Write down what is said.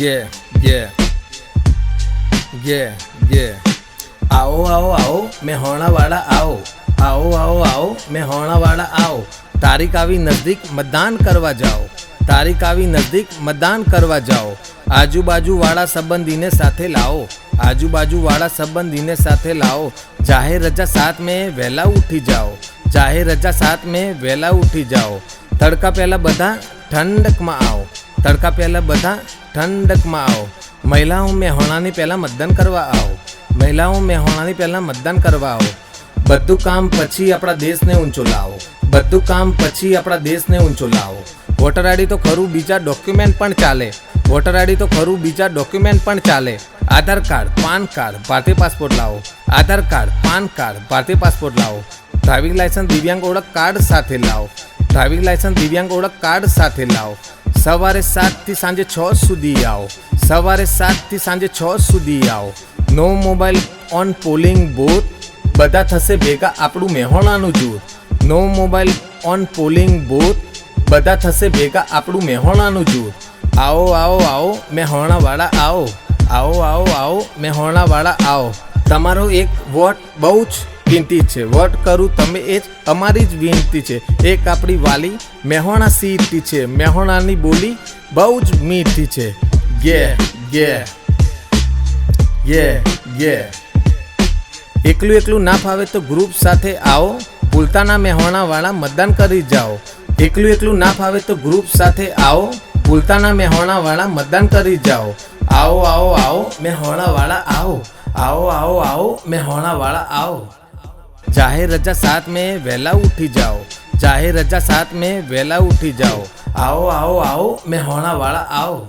Yeah, yeah. Yeah, yeah. આવો આવો આવો મેહોણાવાળા આવો. આવો આવો આવો મેહોણાવાળા આવો. તારીખ આવી નજદીક મતદાન કરવા જાઓ. તારીખ આવી નજદીક મતદાન કરવા જાઓ. આજુબાજુવાળા સંબંધીને સાથે લાવો. આજુબાજુવાળા સંબંધીને સાથે લાવો. જાહેર રજા સાત મેં વહેલા ઉઠી જાઓ. જાહેર રજા સાત મેં વહેલા ઉઠી જાઓ. તડકા પહેલાં બધા ઠંડકમાં આવો. તડકા પહેલાં બધા ઠંડકમાં આવો. મહિલાઓ મેહોણાની પહેલાં મતદાન કરવા આવો. મહિલાઓ મેહોણાની પહેલાં મતદાન કરવા આવો. બધું કામ પછી આપણા દેશને ઊંચો લાવો. બધું કામ પછી આપણા દેશને ઊંચો લાવો. વોટર આઈડી તો ખરું, બીજા ડોક્યુમેન્ટ પણ ચાલે. વોટર આઈડી તો ખરું, બીજા ડોક્યુમેન્ટ પણ ચાલે. આધાર કાર્ડ, પાન કાર્ડ, ભારતીય પાસપોર્ટ લાવો. આધાર કાર્ડ, પાન કાર્ડ, ભારતીય પાસપોર્ટ લાવો. ડ્રાઇવિંગ લાયસન્સ, દિવ્યાંગ ઓળખ કાર્ડ સાથે લાવો. ડ્રાઇવિંગ લાયસન્સ દિવ્યાંગ ઓળખ કાર્ડ સાથે લાવો. સવારે સાતથી સાંજે છ સુધી આવો. સવારે સાતથી સાંજે છ સુધી આવો. No mobile on polling booth. બધા થશે ભેગા આપણું મેહોણાનું જૂથ. No mobile on polling booth. બધા થશે ભેગા આપણું મેહોણાનું જૂથ. આવો આવો આવો મેહોણાવાળા આવો. આવો આવો આવો મેહોણાવાળા આવો. તમારો એક વોટ બહુ જ કિંમતી છે. વટ કરું તમે એ જ, અમારી જ વિનંતી છે. એક આપણી વાલી મેહોણા સીટથી છે. મેહોણાની બોલી બહુ જ મીઠી છે. ગે ગે યે ગે. એકલું એકલું ના ફાવે તો ગ્રુપ સાથે આવો. ભૂલતાના મેહોણાવાળા મતદાન કરી જાઓ. એકલું એકલું ના ફાવે તો ગ્રુપ સાથે આવો. ભૂલતાના મેહોણાવાળા મતદાન કરી જાઓ. આવો આવો આવો, મેહોણાવાળા આવો. આવો આવો આવો, મેહોણાવાળા આવો. જાહેર રજા સાથ મેં વહેલા ઉઠી જાઓ. જાહેર રજા સાથ મેં વહેલા ઉઠી જાઓ. આવો આવો આવો મેહોણાવાળા આવો.